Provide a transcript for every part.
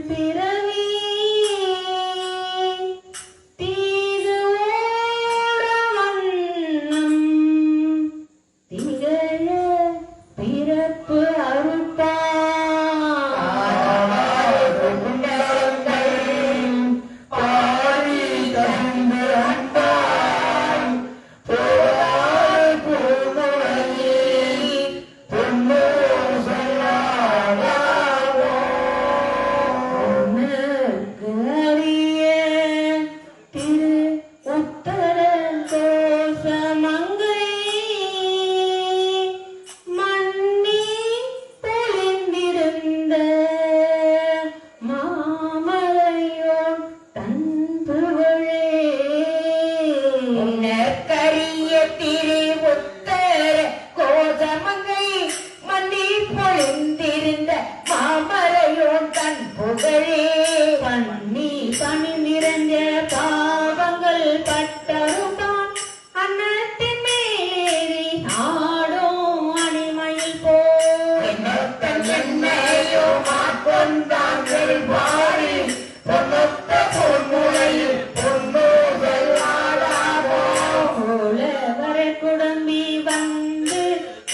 repeated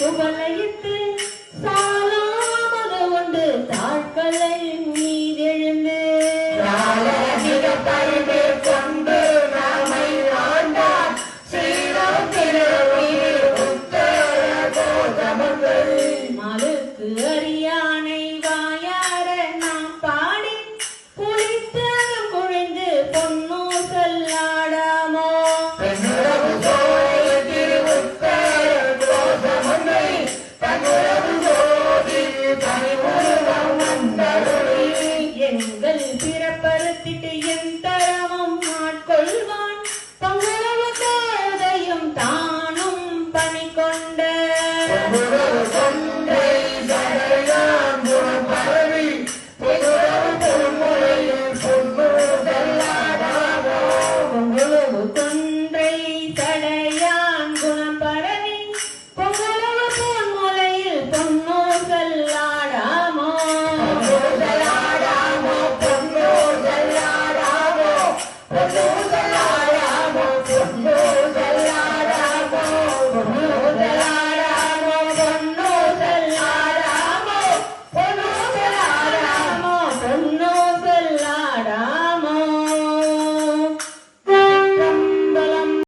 சுமலையிட்டு சாலாமக ஒன்று தாட்களை மீதெழுந்து கொண்டு நாமை ஆண்டார். Zero மறுக்கு அறியானை வாயார நாம் பாடி குளித்த குழைந்து பொன் Hãy subscribe